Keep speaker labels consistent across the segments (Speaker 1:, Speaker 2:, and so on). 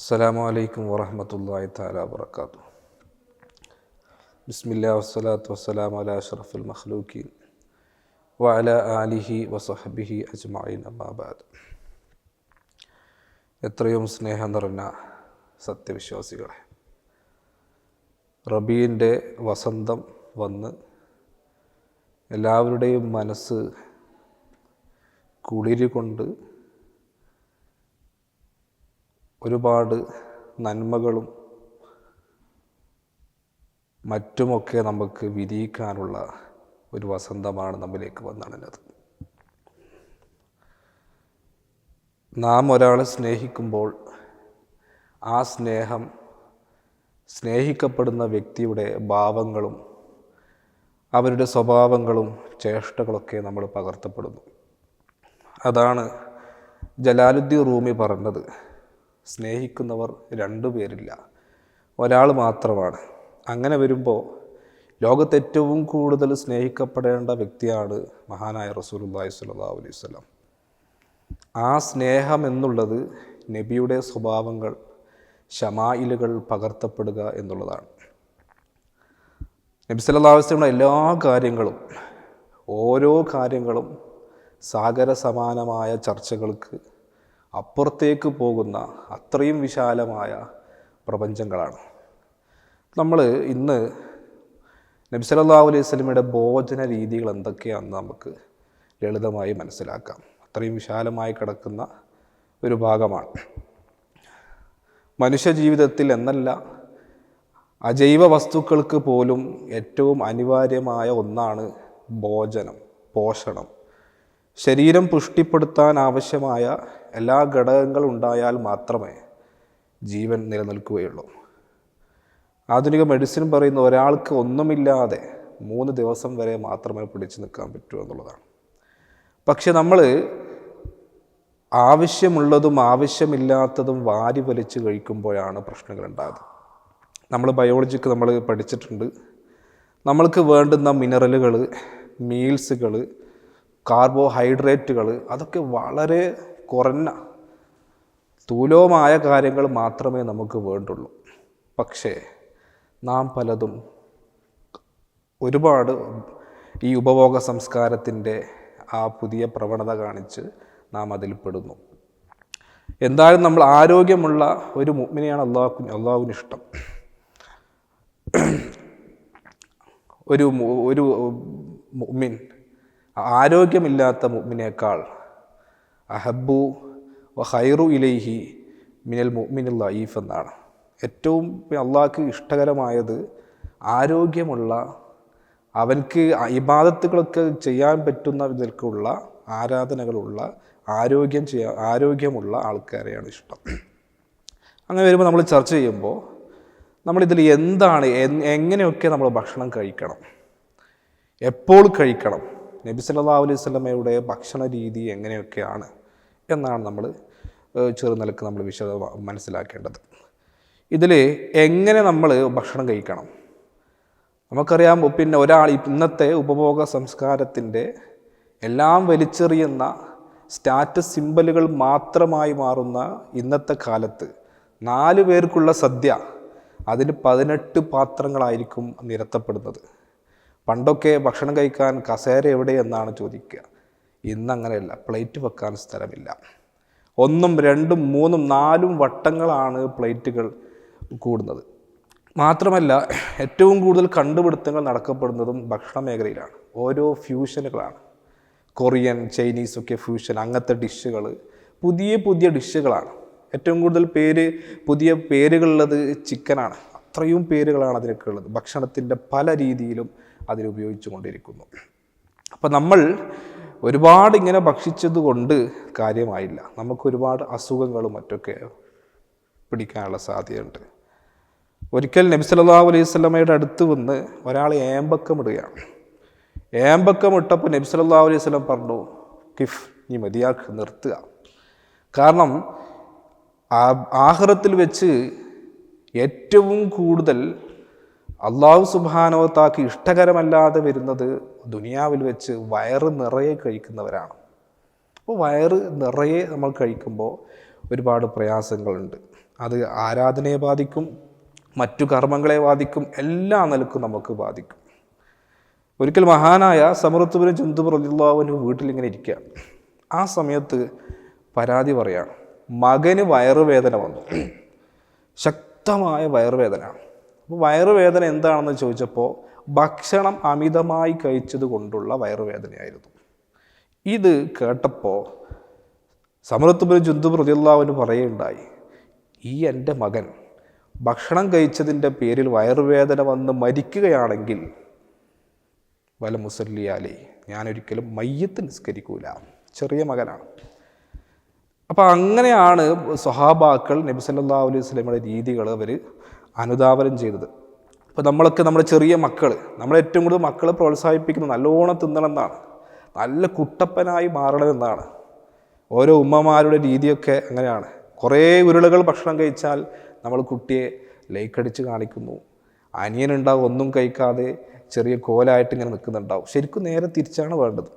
Speaker 1: അസ്സലാമു അലൈക്കും വറഹമത്തല്ലാഹി താല വർക്കാത്തു ബിസ്മില്ലാ വസ്സലാത്തു വസ്സലാം അല അഷറഫുൽ മഖ്ലൂഖീൻ വഅല ആലിഹി വസഹബിഹി അജ്മഈൻ അമ്മാ ബഅദ്. എത്രയും സ്നേഹം നിറഞ്ഞ സത്യവിശ്വാസികളെ റബീന്റെ വസന്തം വന്ന് എല്ലാവരുടെയും മനസ്സ് കുളിര് കൊണ്ട് ഒരുപാട് നന്മകളും മറ്റുമൊക്കെ നമുക്ക് വിരിയിക്കാനുള്ള ഒരു വസന്തമാണ് നമ്മിലേക്ക് വന്നണഞ്ഞത്. നാം ഒരാളെ സ്നേഹിക്കുമ്പോൾ ആ സ്നേഹം സ്നേഹിക്കപ്പെടുന്ന വ്യക്തിയുടെ ഭാവങ്ങളും അവരുടെ സ്വഭാവങ്ങളും ചേഷ്ടകളൊക്കെ നമ്മൾ പകർത്തപ്പെടുന്നു. അതാണ് ജലാലുദ്ദീൻ റൂമി പറഞ്ഞത്. സ്നേഹിക്കുന്നവർ രണ്ടു പേരില്ല. ഒരാൾ മാത്രമാണ്. അങ്ങനെ വരുമ്പോൾ ലോകത്ത് ഏറ്റവും കൂടുതൽ സ്നേഹിക്കപ്പെടേണ്ട വ്യക്തിയാണ് മഹാനായ റസൂലുള്ളാഹി സ്വല്ലല്ലാഹു അലൈഹി വസല്ലം. ആ സ്നേഹം എന്നുള്ളത് നബിയുടെ സ്വഭാവങ്ങൾ ഷമായിലുകൾ പകർത്തപ്പെടുക എന്നുള്ളതാണ്. നബി വസല്ലമയുടെ എല്ലാ കാര്യങ്ങളും ഓരോ കാര്യങ്ങളും സാഗര സമാനമായ ചർച്ചകൾക്ക് അപ്പുറത്തേക്ക് പോകുന്ന അത്രയും വിശാലമായ പ്രപഞ്ചങ്ങളാണ്. നമ്മൾ ഇന്ന് നബി സല്ലല്ലാഹു അലൈഹി സ്വലമിയുടെ ഭോജന രീതികൾ എന്തൊക്കെയാണെന്ന് നമുക്ക് ലളിതമായി മനസ്സിലാക്കാം. അത്രയും വിശാലമായി കിടക്കുന്ന ഒരു ഭാഗമാണ്. മനുഷ്യജീവിതത്തിൽ എന്നല്ല അജൈവ വസ്തുക്കൾക്ക് പോലും ഏറ്റവും അനിവാര്യമായ ഒന്നാണ് ഭോജനം പോഷണം. ശരീരം പുഷ്ടിപ്പെടുത്താൻ ആവശ്യമായ എല്ലാ ഘടകങ്ങളും ഉണ്ടായാൽ മാത്രമേ ജീവൻ നിലനിൽക്കുകയുള്ളൂ. ആധുനിക മെഡിസിൻ പറയുന്ന ഒരാൾക്ക് ഒന്നുമില്ലാതെ മൂന്ന് ദിവസം വരെ മാത്രമേ പിടിച്ചു നിൽക്കാൻ പറ്റൂ എന്നുള്ളതാണ്. പക്ഷെ നമ്മൾ ആവശ്യമുള്ളതും ആവശ്യമില്ലാത്തതും വാരി വലിച്ച് കഴിക്കുമ്പോഴാണ് പ്രശ്നങ്ങൾ ഉണ്ടാകുന്നത് നമ്മൾ ബയോളജിക്ക് നമ്മൾ പഠിച്ചിട്ടുണ്ട്. നമ്മൾക്ക് വേണ്ടുന്ന മിനറലുകൾ മീൽസുകൾ കാർബോഹൈഡ്രേറ്റുകൾ അതൊക്കെ വളരെ കുറഞ്ഞ സ്ഥൂലവുമായ കാര്യങ്ങൾ മാത്രമേ നമുക്ക് വേണ്ടുള്ളൂ. പക്ഷേ നാം പലതും ഒരുപാട് ഈ ഉപഭോഗ സംസ്കാരത്തിന്റെ ആ പുതിയ പ്രവണത കാണിച്ച് നാം അതിൽ പെടുന്നു. എന്തായാലും നമ്മൾ ആരോഗ്യമുള്ള ഒരു മുഗ്മിനെയാണ് അള്ളാഹു അള്ളാഹുവിന് ഇഷ്ടം. ഒരു ഒരു മുഅ്മിൻ ആരോഗ്യമില്ലാത്ത മുഅ്മിനേക്കാൾ അഹബു വഹൈറു ഇലൈഹി മിനൽ മുഅ്മിനുൽ ലൈഫ് എന്നാണ്. ഏറ്റവും അള്ളാഹ്ക്ക് ഇഷ്ടകരമായത് ആരോഗ്യമുള്ള അവൻക്ക് ഇബാദത്തുകളൊക്കെ ചെയ്യാൻ പറ്റുന്ന വിധത്തിലുള്ള ആരാധനകളുള്ള ആരോഗ്യം ചെയ്യാ ആരോഗ്യമുള്ള ആൾക്കാരെയാണ് ഇഷ്ടം. അങ്ങനെ വരുമ്പോൾ നമ്മൾ ചർച്ച ചെയ്യുമ്പോൾ നമ്മളിതിൽ എന്താണ് എങ്ങനെയൊക്കെ നമ്മൾ ഭക്ഷണം കഴിക്കണം എപ്പോൾ കഴിക്കണം നബി സല്ലല്ലാഹു അലൈഹി സ്വലമയുടെ ഭക്ഷണ രീതി എങ്ങനെയൊക്കെയാണ് എന്നാണ് നമ്മൾ ചെറുനിലക്ക് നമ്മൾ വിശദ മനസ്സിലാക്കേണ്ടത്. ഇതിൽ എങ്ങനെ നമ്മൾ ഭക്ഷണം കഴിക്കണം? നമുക്കറിയാം പിന്നെ ഒരാൾ ഇന്നത്തെ ഉപഭോഗ സംസ്കാരത്തിന്റെ എല്ലാം വലിച്ചെറിയുന്ന സ്റ്റാറ്റസ് സിമ്പലുകൾ മാത്രമായി മാറുന്ന ഇന്നത്തെ കാലത്ത് നാല് പേർക്കുള്ള സദ്യ അതിന് പതിനെട്ട് പാത്രങ്ങളായിരിക്കും നിരത്തപ്പെടുന്നത്. പണ്ടൊക്കെ ഭക്ഷണം കഴിക്കാൻ കസേര എവിടെ എന്നാണ് ചോദിക്കുക. ഇന്നങ്ങനെയല്ല. പ്ലേറ്റ് വെക്കാൻ സ്ഥലമില്ല. ഒന്നും രണ്ടും മൂന്നും നാലും വട്ടങ്ങളാണ് പ്ലേറ്റുകൾ കൂടുന്നത്. മാത്രമല്ല ഏറ്റവും കൂടുതൽ കണ്ടുപിടുത്തങ്ങൾ നടക്കപ്പെടുന്നതും ഭക്ഷണ മേഖലയിലാണ്. ഓരോ ഫ്യൂഷനുകളാണ്. കൊറിയൻ ചൈനീസ് ഒക്കെ ഫ്യൂഷൻ അങ്ങനത്തെ ഡിഷുകൾ പുതിയ പുതിയ ഡിഷുകളാണ്. ഏറ്റവും കൂടുതൽ പേര് പുതിയ പേരുകളുള്ളത് ചിക്കനാണ്. അത്രയും പേരുകളാണ് അതിനൊക്കെ ഉള്ളത്. ഭക്ഷണത്തിന്റെ പല രീതിയിലും അതിനുപയോഗിച്ചു കൊണ്ടിരിക്കുന്നു അപ്പം നമ്മൾ ഒരുപാട് ഇങ്ങനെ ഭക്ഷിച്ചത് കൊണ്ട് കാര്യമായില്ല. നമുക്ക് ഒരുപാട് അസുഖങ്ങളും മറ്റൊക്കെ പിടിക്കാനുള്ള സാധ്യതയുണ്ട്. ഒരിക്കൽ നബി സല്ലല്ലാഹു അലൈഹി സ്വലമയുടെ അടുത്ത് വന്ന് ഒരാൾ ഏമ്പക്കം ഇടുകയാണ് ഏമ്പക്കം ഇട്ടപ്പോൾ നബി സല്ലല്ലാഹു അലൈഹി സ്വലം പറഞ്ഞു കിഫ് നീ മതിയാക്ക് നിർത്തുക. കാരണം ആഹ്റത്തിൽ വെച്ച് ഏറ്റവും കൂടുതൽ അള്ളാഹു സുബാനോത്താക്ക് ഇഷ്ടകരമല്ലാതെ വരുന്നത് ദുനിയാവിൽ വെച്ച് വയറ് നിറയെ കഴിക്കുന്നവരാണ്. അപ്പോൾ വയറ് നിറയെ നമ്മൾ കഴിക്കുമ്പോൾ ഒരുപാട് പ്രയാസങ്ങളുണ്ട്. അത് ആരാധനയെ ബാധിക്കും മറ്റു കർമ്മങ്ങളെ ബാധിക്കും എല്ലാ നിലക്കും നമുക്ക് ബാധിക്കും. ഒരിക്കൽ മഹാനായ സമൃദ്ധപുരം ചുന്തു റലിള്ളാവിന് വീട്ടിലിങ്ങനെ ഇരിക്കുക ആ സമയത്ത് പരാതി പറയാണ് മകന് വയറുവേദന വന്നു. ശക്തമായ വയറുവേദന. അപ്പോൾ വയറുവേദന എന്താണെന്ന് ചോദിച്ചപ്പോൾ ഭക്ഷണം അമിതമായി കഴിച്ചത് കൊണ്ടുള്ള വയറുവേദനയായിരുന്നു. ഇത് കേട്ടപ്പോൾ സമൃത്തുബിന് ജുന്തു പ്രതിയുള്ളവന് പറയുണ്ടായി ഈ എന്റെ മകൻ ഭക്ഷണം കഴിച്ചതിന്റെ പേരിൽ വയറുവേദന വന്ന് മരിക്കുകയാണെങ്കിൽ വല മുസല്ലിയാലേ ഞാനൊരിക്കലും മയ്യത്ത് നിസ്കരിക്കൂല ചെറിയ മകനാണ്. അപ്പോൾ അങ്ങനെയാണ് സ്വഹാബാക്കൾ നബി സല്ലല്ലാഹു അലൈഹി വസല്ലമയുടെ രീതികൾ അവർ അനുദാപനം ചെയ്തത്. അപ്പോൾ നമ്മളൊക്കെ നമ്മുടെ ചെറിയ മക്കൾ നമ്മൾ ഏറ്റവും കൂടുതൽ മക്കളെ പ്രോത്സാഹിപ്പിക്കുന്നത് നല്ലോണം തിന്നണമെന്നാണ് നല്ല കുട്ടപ്പനായി മാറണമെന്നാണ് ഓരോ ഉമ്മമാരുടെ രീതിയൊക്കെ അങ്ങനെയാണ്. കുറേ ഉരുളകൾ ഭക്ഷണം കഴിച്ചാൽ നമ്മൾ കുട്ടിയെ ലൈക്കടിച്ച് കാണിക്കുന്നു. അനിയനുണ്ടാവും ഒന്നും കഴിക്കാതെ ചെറിയ കോലായിട്ട് ഇങ്ങനെ നിൽക്കുന്നുണ്ടാവും. ശരിക്കും നേരെ തിരിച്ചാണ് വേണ്ടത്.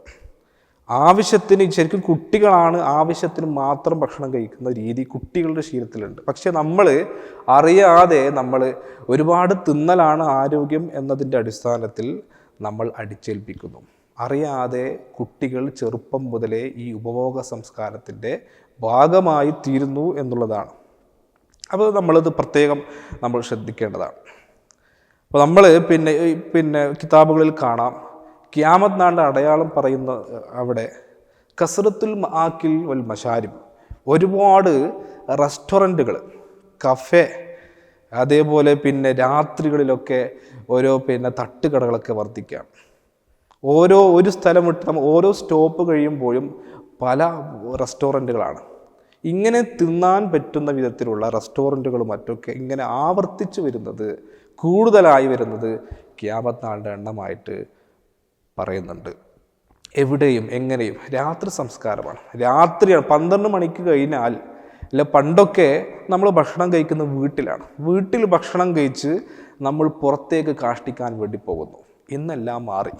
Speaker 1: ആവശ്യത്തിന് ശരിക്കും കുട്ടികളാണ് ആവശ്യത്തിന് മാത്രം ഭക്ഷണം കഴിക്കുന്ന രീതി കുട്ടികളുടെ ശീലത്തിലുണ്ട്. പക്ഷെ നമ്മൾ അറിയാതെ നമ്മൾ ഒരുപാട് തിന്നലാണ് ആരോഗ്യം എന്നതിന്റെ അടിസ്ഥാനത്തിൽ നമ്മൾ അടിച്ചേൽപ്പിക്കുന്നു. അറിയാതെ കുട്ടികൾ ചെറുപ്പം മുതലേ ഈ ഉപഭോഗ സംസ്കാരത്തിന്റെ ഭാഗമായി തീരുന്നു എന്നുള്ളതാണ്. അപ്പോൾ നമ്മളത് പ്രത്യേകം നമ്മൾ ശ്രദ്ധിക്കേണ്ടതാണ്. അപ്പോൾ നമ്മൾ പിന്നെ പിന്നെ കിതാബുകളിൽ കാണാം. ക്യാമത് നാളിന്റെ അടയാളം പറയുന്ന അവിടെ കസറത്തുൽ ആക്കിൽ വൽ മഷാരിം ഒരുപാട് റെസ്റ്റോറന്റുകൾ കഫേ അതേപോലെ പിന്നെ രാത്രികളിലൊക്കെ ഓരോ പിന്നെ തട്ടുകടകളൊക്കെ വർദ്ധിക്കുകയാണ് ഓരോ ഒരു സ്ഥലം വിട്ട് നമ്മൾ ഓരോ സ്റ്റോപ്പ് കഴിയുമ്പോഴും പല റെസ്റ്റോറന്റുകളാണ്. ഇങ്ങനെ തിന്നാൻ പറ്റുന്ന വിധത്തിലുള്ള റെസ്റ്റോറന്റുകളും മറ്റൊക്കെ ഇങ്ങനെ ആവർത്തിച്ചു വരുന്നത് കൂടുതലായി വരുന്നത് ക്യാമത്ത് നാളിന്റെ എണ്ണമായിട്ട് പറയുന്നുണ്ട്. എവിടെയും എങ്ങനെയും രാത്രി സംസ്കാരമാണ്. രാത്രിയാണ് പന്ത്രണ്ട് മണിക്ക് കഴിഞ്ഞാൽ അല്ല പണ്ടൊക്കെ നമ്മൾ ഭക്ഷണം കഴിക്കുന്ന വീട്ടിലാണ്. വീട്ടിൽ ഭക്ഷണം കഴിച്ച് നമ്മൾ പുറത്തേക്ക് കാഷ്ടിക്കാൻ വേണ്ടി പോകുന്നു. ഇന്നെല്ലാം മാറി.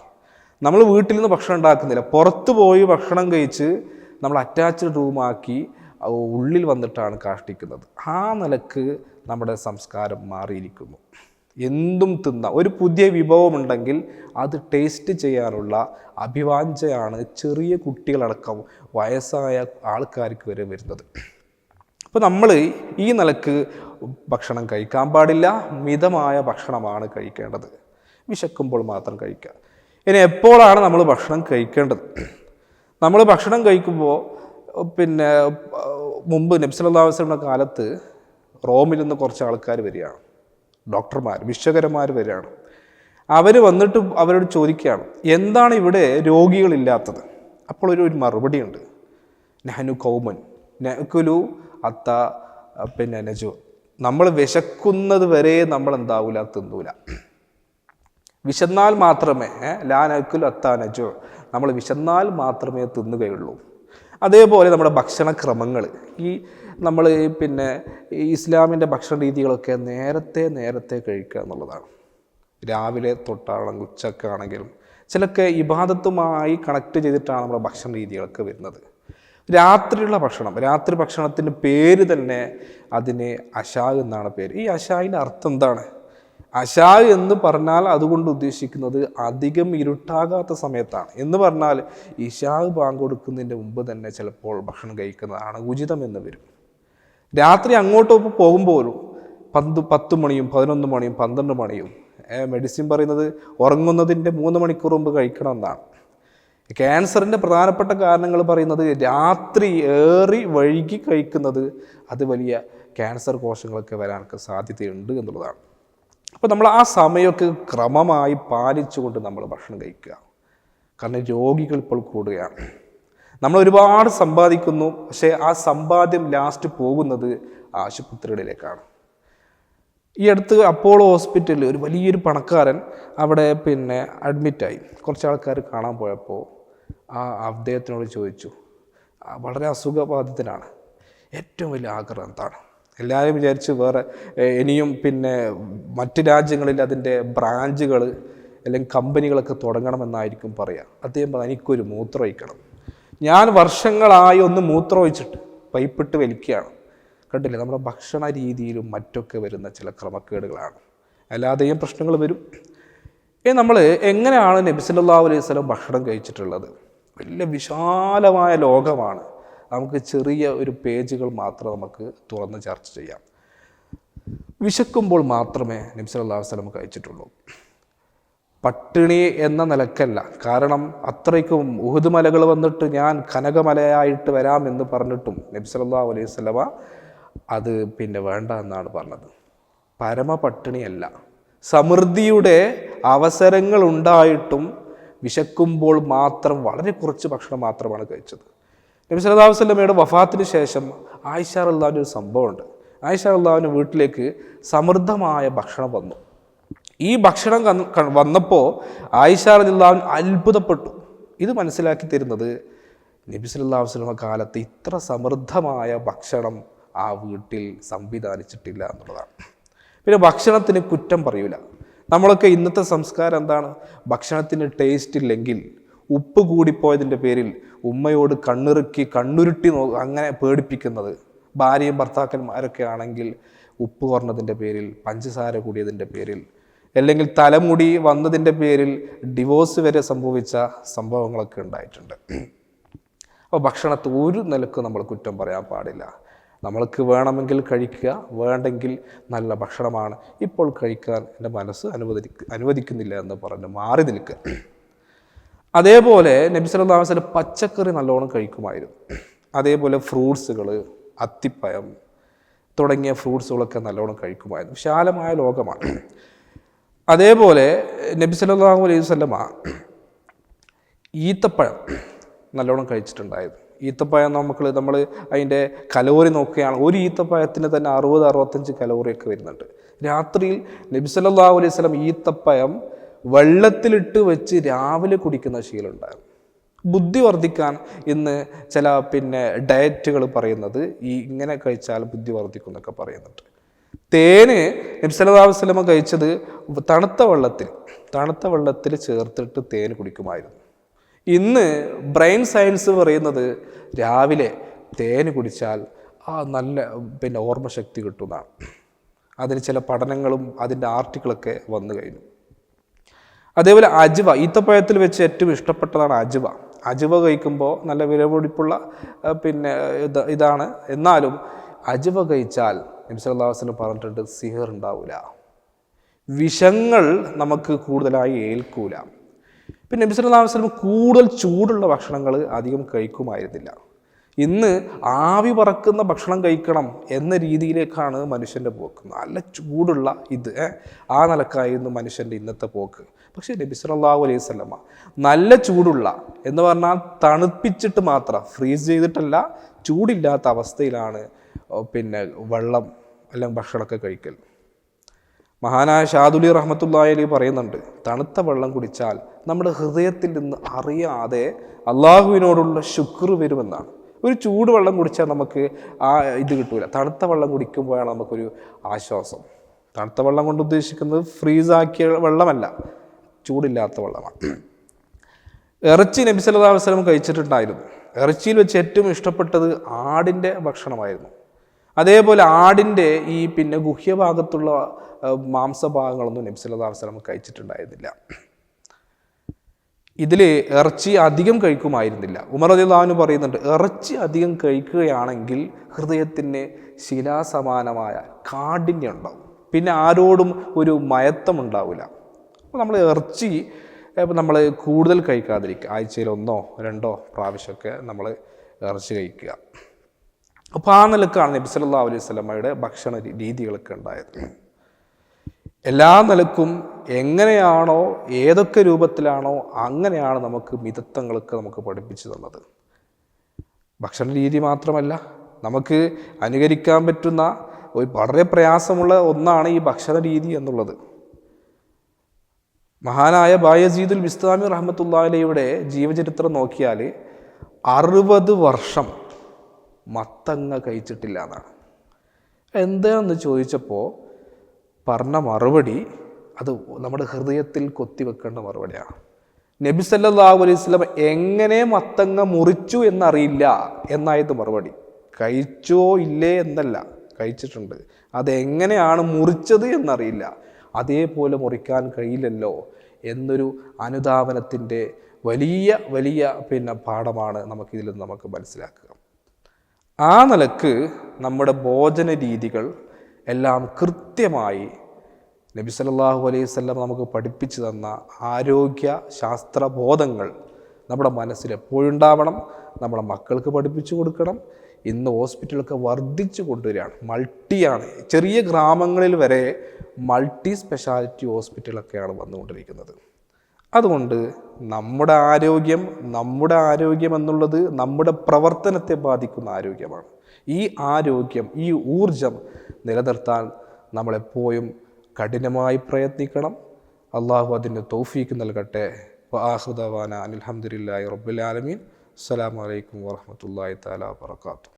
Speaker 1: നമ്മൾ വീട്ടിൽ നിന്ന് ഭക്ഷണം ഉണ്ടാക്കുന്നില്ല. പുറത്ത് പോയി ഭക്ഷണം കഴിച്ച് നമ്മൾ അറ്റാച്ച്ഡ് റൂമാക്കി ഉള്ളിൽ വന്നിട്ടാണ് കാഷ്ടിക്കുന്നത്. ആ നിലയ്ക്ക് നമ്മുടെ സംസ്കാരം മാറിയിരിക്കുന്നു. എന്തും തിന്ന. ഒരു പുതിയ വിഭവമുണ്ടെങ്കിൽ അത് ടേസ്റ്റ് ചെയ്യാനുള്ള അഭിവാഞ്ചയാണ് ചെറിയ കുട്ടികളടക്കം വയസ്സായ ആൾക്കാർക്ക് വരെ വരുന്നത്. അപ്പോൾ നമ്മൾ ഈ നിലയ്ക്ക് ഭക്ഷണം കഴിക്കാൻ പാടില്ല. മിതമായ ഭക്ഷണമാണ് കഴിക്കേണ്ടത്. വിശക്കുമ്പോൾ മാത്രം കഴിക്കുക. ഇനി എപ്പോഴാണ് നമ്മൾ ഭക്ഷണം കഴിക്കേണ്ടത്? നമ്മൾ ഭക്ഷണം കഴിക്കുമ്പോൾ പിന്നെ മുമ്പ് നബ്സലാസ്ലമിന്റെ കാലത്ത് റോമിൽ നിന്ന് കുറച്ച് ആൾക്കാർ വരികയാണ്. ഡോക്ടർമാർ വിശ്വകരന്മാർ വരികയാണ് അവർ വന്നിട്ട് അവരോട് ചോദിക്കുകയാണ് എന്താണ് ഇവിടെ രോഗികളില്ലാത്തത്? അപ്പോൾ ഒരു ഒരു മറുപടിയുണ്ട് നഹനു കൗമൻ നഹുലു അത്ത പിന്നെ നജു. നമ്മൾ വിശക്കുന്നത് വരെ നമ്മൾ എന്താവില്ല തിന്നൂല. വിശന്നാൽ മാത്രമേ ലാനക്കുൽ അത്താനജോ നമ്മൾ വിശന്നാൽ മാത്രമേ തിന്നുകയുള്ളൂ. അതേപോലെ നമ്മുടെ ഭക്ഷണക്രമങ്ങൾ. ഈ നമ്മൾ പിന്നെ ഇസ്ലാമിന്റെ ഭക്ഷണ രീതികളൊക്കെ നേരത്തെ നേരത്തെ കഴിക്കുക എന്നുള്ളതാണ്. രാവിലെ തൊട്ടാണെങ്കിൽ ഉച്ചക്കാണെങ്കിലും ചിലൊക്കെ ഇബാദത്തുമായി കണക്ട് ചെയ്തിട്ടാണ് നമ്മുടെ ഭക്ഷണ രീതികളൊക്കെ വരുന്നത്. രാത്രിയുള്ള ഭക്ഷണം രാത്രി ഭക്ഷണത്തിന് പേര് തന്നെ അതിന് അഷാ എന്നാണ് പേര്. ഈ അഷായിന്റെ അർത്ഥം എന്താണ്? അശാ എന്ന് പറഞ്ഞാൽ അതുകൊണ്ട് ഉദ്ദേശിക്കുന്നത് അധികം ഇരുട്ടാകാത്ത സമയത്താണ്. എന്ന് പറഞ്ഞാൽ ഇഷാവ് ബാങ്ക് കൊടുക്കുന്നതിന്റെ മുമ്പ് തന്നെ ചിലപ്പോൾ ഭക്ഷണം കഴിക്കുന്നതാണ് ഉചിതം എന്ന് വരും. രാത്രി അങ്ങോട്ട് പോകുമ്പോഴും പന്ത് പത്ത് മണിയും പതിനൊന്ന് മണിയും പന്ത്രണ്ട് മണിയും മെഡിസിൻ പറയുന്നത് ഉറങ്ങുന്നതിന്റെ മൂന്ന് മണിക്കൂർ മുമ്പ് കഴിക്കണം എന്നാണ്. ക്യാൻസറിന്റെ പ്രധാനപ്പെട്ട കാരണങ്ങൾ പറയുന്നത് രാത്രി ഏറി വഴുകി കഴിക്കുന്നത് അത് വലിയ ക്യാൻസർ കോശങ്ങളൊക്കെ വരാനൊക്കെ സാധ്യതയുണ്ട് എന്നുള്ളതാണ്. അപ്പോൾ നമ്മൾ ആ സമയമൊക്കെ ക്രമമായി പാലിച്ചുകൊണ്ട് നമ്മൾ ഭക്ഷണം കഴിക്കുക. കാരണം രോഗികൾ ഇപ്പോൾ കൂടുകയാണ്. നമ്മൾ ഒരുപാട് സമ്പാദിക്കുന്നു പക്ഷേ ആ സമ്പാദ്യം ലാസ്റ്റ് പോകുന്നത് ആശുപത്രികളിലേക്കാണ്. ഈ അടുത്ത് അപ്പോളോ ഹോസ്പിറ്റലിൽ ഒരു വലിയൊരു പണക്കാരൻ അവിടെ പിന്നെ അഡ്മിറ്റായി കുറച്ച് ആൾക്കാർ കാണാൻ പോയപ്പോൾ ആ അദ്ദേഹത്തിനോട് ചോദിച്ചു വളരെ അസുഖബാധിതനാണ്. ഏറ്റവും വലിയ ആഗ്രഹം എന്താണ്? എല്ലാവരും വിചാരിച്ച് വേറെ ഇനിയും പിന്നെ മറ്റ് രാജ്യങ്ങളിൽ അതിന്റെ ബ്രാഞ്ചുകൾ അല്ലെങ്കിൽ കമ്പനികളൊക്കെ തുടങ്ങണമെന്നായിരിക്കും പറയുക അദ്ദേഹം എനിക്കൊരു മൂത്രം ഒഴിക്കണം ഞാൻ വർഷങ്ങളായി ഒന്ന് മൂത്രം ഒഴിച്ചിട്ട് പൈപ്പിട്ട് വലിക്കുകയാണ്. കണ്ടില്ലേ? നമ്മുടെ ഭക്ഷണ രീതിയിലും മറ്റൊക്കെ വരുന്ന ചില ക്രമക്കേടുകളാണ്. അല്ലാതെയും പ്രശ്നങ്ങൾ വരും. ഇനി നമ്മൾ എങ്ങനെയാണ് നബി സല്ലല്ലാഹു അലൈഹി സ്വലം ഭക്ഷണം കഴിച്ചിട്ടുള്ളത്? വലിയ വിശാലമായ ലോകമാണ്. നമുക്ക് ചെറിയ ഒരു പേജുകൾ മാത്രം നമുക്ക് തുറന്ന് ചർച്ച ചെയ്യാം. വിശക്കുമ്പോൾ മാത്രമേ നബി സല്ലല്ലാഹു അലൈഹി വസല്ലം കഴിച്ചിട്ടുള്ളൂ. പട്ടിണി എന്ന നിലക്കല്ല. കാരണം അത്രയ്ക്കും ഉഹുദ് മലകൾ വന്നിട്ട് ഞാൻ കനകമലയായിട്ട് വരാം എന്ന് പറഞ്ഞിട്ടും നബി സല്ലല്ലാഹു അലൈഹി വസല്ലമ അത് പിന്നെ വേണ്ട എന്നാണ് പറഞ്ഞത്. പരമ പട്ടിണിയല്ല സമൃദ്ധിയുടെ അവസരങ്ങൾ ഉണ്ടായിട്ടും വിശക്കുമ്പോൾ മാത്രം വളരെ കുറച്ച് ഭക്ഷണം മാത്രമാണ് കഴിച്ചത്. നബി സല്ലല്ലാഹു അലൈഹി വസല്ലമയുടെ വഫാത്തിന് ശേഷം ആയിഷ അള്ളാഹുവിന്റെ ഒരു സംഭവമുണ്ട്. ആയിഷ അള്ളാഹുവിന്റെ വീട്ടിലേക്ക് സമൃദ്ധമായ ഭക്ഷണം വന്നു. ഈ ഭക്ഷണം വന്നപ്പോൾ ആയിഷ അൻഹ അത്ഭുതപ്പെട്ടു. ഇത് മനസ്സിലാക്കി തരുന്നത് നബി സല്ലല്ലാഹു അലൈഹി വസല്ലമ കാലത്ത് ഇത്ര സമൃദ്ധമായ ഭക്ഷണം ആ വീട്ടിൽ സംവിധാനിച്ചിട്ടില്ല എന്നുള്ളതാണ്. പിന്നെ ഭക്ഷണത്തിന് കുറ്റം പറയൂല. നമ്മളൊക്കെ ഇന്നത്തെ സംസ്കാരം എന്താണ്? ഭക്ഷണത്തിന് ടേസ്റ്റ് ഇല്ലെങ്കിൽ ഉപ്പ് കൂടിപ്പോയതിന്റെ പേരിൽ ഉമ്മയോട് കണ്ണിറുക്കി കണ്ണുരുട്ടി നോ അങ്ങനെ പേടിപ്പിക്കുന്നത് ഭാര്യയും ഭർത്താക്കന്മാരൊക്കെ ആണെങ്കിൽ ഉപ്പ് കുറഞ്ഞതിന്റെ പേരിൽ പഞ്ചസാര കൂടിയതിന്റെ പേരിൽ അല്ലെങ്കിൽ തലമുടി വന്നതിന്റെ പേരിൽ ഡിവോഴ്സ് വരെ സംഭവിച്ച സംഭവങ്ങളൊക്കെ ഉണ്ടായിട്ടുണ്ട്. അപ്പോൾ ഭക്ഷണത്തെ ഒരു നിലയ്ക്ക് നമ്മൾ കുറ്റം പറയാൻ പാടില്ല. നമ്മൾക്ക് വേണമെങ്കിൽ കഴിക്കുക വേണ്ടെങ്കിൽ നല്ല ഭക്ഷണമാണ്. ഇപ്പോൾ കഴിക്കാൻ എന്റെ മനസ്സ് അനുവദി അനുവദിക്കുന്നില്ല എന്ന് പറഞ്ഞ് മാറി നിൽക്കുക. അതേപോലെ നബി സല്ലല്ലാഹു അലൈഹി വസല്ലം പച്ചക്കറി നല്ലോണം കഴിക്കുമായിരുന്നു. അതേപോലെ ഫ്രൂട്ട്സുകൾ അത്തിപ്പഴം തുടങ്ങിയ ഫ്രൂട്ട്സുകളൊക്കെ നല്ലോണം കഴിക്കുമായിരുന്നു. വിശാലമായ ലോകമാണ്. അതേപോലെ നബി സല്ലല്ലാഹു അലൈഹി വസല്ലമ ഈത്തപ്പഴം നല്ലോണം കഴിച്ചിട്ടുണ്ടായത്. ഈത്തപ്പഴം നമുക്ക് നമ്മൾ അതിന്റെ കലോറി നോക്കുകയാണ്. ഒരു ഈത്തപ്പഴത്തിന് തന്നെ അറുപത് അറുപത്തഞ്ച് കലോറിയൊക്കെ വരുന്നുണ്ട്. രാത്രിയിൽ നബി സല്ലല്ലാഹു അലൈഹി വസല്ലം ഈത്തപ്പഴം വെള്ളത്തിലിട്ട് വെച്ച് രാവിലെ കുടിക്കുന്ന ശീലമുണ്ടായിരുന്നു ബുദ്ധി വർദ്ധിക്കാൻ ഇന്ന് ചില പിന്നെ ഡയറ്റുകൾ പറയുന്നത് ഈ ഇങ്ങനെ കഴിച്ചാൽ ബുദ്ധി വർദ്ധിക്കും എന്നൊക്കെ പറയുന്നുണ്ട്. തേന് നബ്സലാസ്ലമ കഴിച്ചത് തണുത്ത വെള്ളത്തിൽ തണുത്ത വെള്ളത്തിൽ ചേർത്തിട്ട് തേന് കുടിക്കുമായിരുന്നു. ഇന്ന് ബ്രെയിൻ സയൻസ് പറയുന്നത് രാവിലെ തേന് കുടിച്ചാൽ ആ നല്ല പിന്നെ ഓർമ്മശക്തി കിട്ടുന്നതാണ്. അതിന് ചില പഠനങ്ങളും അതിന്റെ ആർട്ടിക്കിളൊക്കെ വന്നു കഴിഞ്ഞു. അതേപോലെ അജുവ ഈത്തപ്പഴത്തിൽ വെച്ച് ഏറ്റവും ഇഷ്ടപ്പെട്ടതാണ് അജുവ. അജുവ കഴിക്കുമ്പോൾ നല്ല വിലപിടിപ്പുള്ള പിന്നെ ഇത് ഇതാണ്. എന്നാലും അജുവ കഴിച്ചാൽ നബി സല്ലല്ലാഹു അലൈഹി പറഞ്ഞിട്ടുണ്ട് സിഹർ ഉണ്ടാവില്ല വിഷങ്ങൾ നമുക്ക് കൂടുതലായി ഏൽക്കൂല. പിന്നെ നബി സല്ലല്ലാഹു അലൈഹി കൂടുതൽ ചൂടുള്ള ഭക്ഷണങ്ങൾ അധികം കഴിക്കുമായിരുന്നില്ല. ഇന്ന് ആവി പറക്കുന്ന ഭക്ഷണം കഴിക്കണം എന്ന രീതിയിലേക്കാണ് മനുഷ്യന്റെ പോക്ക്. നല്ല ചൂടുള്ള ഇത് ആ നിലക്കായിരുന്നു മനുഷ്യന്റെ ഇന്നത്തെ പോക്ക്. പക്ഷേ നബി സല്ലല്ലാഹു അലൈഹി വസല്ലമ നല്ല ചൂടുള്ള എന്ന് പറഞ്ഞാൽ തണുപ്പിച്ചിട്ട് മാത്രം ഫ്രീസ് ചെയ്തിട്ടല്ല ചൂടില്ലാത്ത അവസ്ഥയിലാണ് പിന്നെ വെള്ളം അല്ലെങ്കിൽ ഭക്ഷണമൊക്കെ കഴിക്കൽ. മഹാനായ ഷാദുലി റഹ്മത്തുള്ളാഹി അലി പറയുന്നുണ്ട് തണുത്ത വെള്ളം കുടിച്ചാൽ നമ്മുടെ ഹൃദയത്തിൽ നിന്ന് അറിയാതെ അള്ളാഹുവിനോടുള്ള ശുക്ർ വരുമെന്നാണ്. ഒരു ചൂട് വെള്ളം കുടിച്ചാൽ നമുക്ക് ആ ഇത് കിട്ടൂല. തണുത്ത വെള്ളം കുടിക്കുമ്പോഴാണ് നമുക്കൊരു ആശ്വാസം. തണുത്ത വെള്ളം കൊണ്ട് ഉദ്ദേശിക്കുന്നത് ഫ്രീസാക്കിയ വെള്ളമല്ല ചൂടില്ലാത്ത വെള്ളമാണ്. ഇറച്ചി നബി കഴിച്ചിട്ടുണ്ടായിരുന്നു. ഇറച്ചിയിൽ വെച്ച് ഏറ്റവും ഇഷ്ടപ്പെട്ടത് ആടിന്റെ ഭക്ഷണമായിരുന്നു. അതേപോലെ ആടിന്റെ ഈ പിന്നെ ഗുഹ്യഭാഗത്തുള്ള മാംസഭാഗങ്ങളൊന്നും നബി സല്ലല്ലാഹു അലൈഹി വസല്ലം കഴിച്ചിട്ടുണ്ടായിരുന്നില്ല. ഇതിൽ ഇറച്ചി അധികം കഴിക്കുമായിരുന്നില്ല. ഉമർ അലിള്ളാഹുന് പറയുന്നുണ്ട് ഇറച്ചി അധികം കഴിക്കുകയാണെങ്കിൽ ഹൃദയത്തിന് ശിലാസമാനമായ കാഠിന്യം ഉണ്ടാവും പിന്നെ ആരോടും ഒരു മയത്തം ഉണ്ടാവില്ല അപ്പോൾ നമ്മൾ ഇറച്ചി നമ്മൾ കൂടുതൽ കഴിക്കാതിരിക്കുക. ആഴ്ചയിൽ ഒന്നോ രണ്ടോ പ്രാവശ്യമൊക്കെ നമ്മൾ ഇറച്ചി കഴിക്കുക. അപ്പോൾ ആ നിലക്കാണ് നബി സല്ലല്ലാഹു അലൈഹി വസല്ലമയുടെ ഭക്ഷണ രീതികളൊക്കെ ഉണ്ടായത്. എല്ലാ നിലക്കും എങ്ങനെയാണോ ഏതൊക്കെ രൂപത്തിലാണോ അങ്ങനെയാണ് നമുക്ക് മിതത്വങ്ങളൊക്കെ നമുക്ക് പഠിപ്പിച്ചു തന്നത്. ഭക്ഷണ രീതി മാത്രമല്ല നമുക്ക് അനുകരിക്കാൻ പറ്റുന്ന ഒരു വളരെ പ്രയാസമുള്ള ഒന്നാണ് ഈ ഭക്ഷണ രീതി എന്നുള്ളത്. മഹാനായ ബായസീദുൽ ബിസ്താമി റഹമത്തുല്ലാലയുടെ ജീവചരിത്രം നോക്കിയാൽ അറുപത് വർഷം മത്തങ്ങ കഴിച്ചിട്ടില്ല എന്നാണ്. എന്താണെന്ന് ചോദിച്ചപ്പോൾ പറഞ്ഞ മറുപടി അത് നമ്മുടെ ഹൃദയത്തിൽ കൊത്തിവെക്കേണ്ട മറുപടിയാണ്. നബി സല്ലാഹു അലൈഹി വസല്ലം എങ്ങനെ മത്തങ്ങ മുറിച്ചു എന്നറിയില്ല എന്നായത് മറുപടി. കഴിച്ചോ ഇല്ലേ എന്നല്ല കഴിച്ചിട്ടുണ്ട്. അതെങ്ങനെയാണ് മുറിച്ചത് എന്നറിയില്ല. അതേപോലെ മുറിക്കാൻ കഴിയില്ലല്ലോ എന്നൊരു അനുധാവനത്തിന്റെ വലിയ വലിയ പിന്നെ പാഠമാണ് നമുക്കിതിൽ നമുക്ക് മനസ്സിലാക്കുക. ആ നിലയ്ക്ക് നമ്മുടെ ഭോജന രീതികൾ എല്ലാം കൃത്യമായി നബി സല്ലല്ലാഹു അലൈഹി സ്വല്ലം നമുക്ക് പഠിപ്പിച്ചു തന്ന ആരോഗ്യ ശാസ്ത്ര ബോധങ്ങൾ നമ്മുടെ മനസ്സിൽ എപ്പോഴും ഉണ്ടാവണം നമ്മുടെ മക്കൾക്ക് പഠിപ്പിച്ചു കൊടുക്കണം ഇന്ന് ഹോസ്പിറ്റലൊക്കെ വർദ്ധിച്ചു കൊണ്ടുവരികയാണ്. മൾട്ടിയാണ് ചെറിയ ഗ്രാമങ്ങളിൽ വരെ മൾട്ടി സ്പെഷ്യാലിറ്റി ഹോസ്പിറ്റലൊക്കെയാണ് വന്നുകൊണ്ടിരിക്കുന്നത്. അതുകൊണ്ട് നമ്മുടെ ആരോഗ്യം നമ്മുടെ ആരോഗ്യം എന്നുള്ളത് നമ്മുടെ പ്രവർത്തനത്തെ ബാധിക്കുന്ന ആരോഗ്യമാണ്. ഈ ആരോഗ്യം ഈ ഊർജം നിലനിർത്താൻ നമ്മളെപ്പോഴും കഠിനമായി പ്രയത്നിക്കണം. അള്ളാഹു അതിന് തൗഫീക്ക് നൽകട്ടെ. വാഹൃദവാന അനിൽഹമുല്ലാ റബ്ബുലാലമീൻ വലൈക്കും വാഹമത്തല്ലാ താല വാത്തു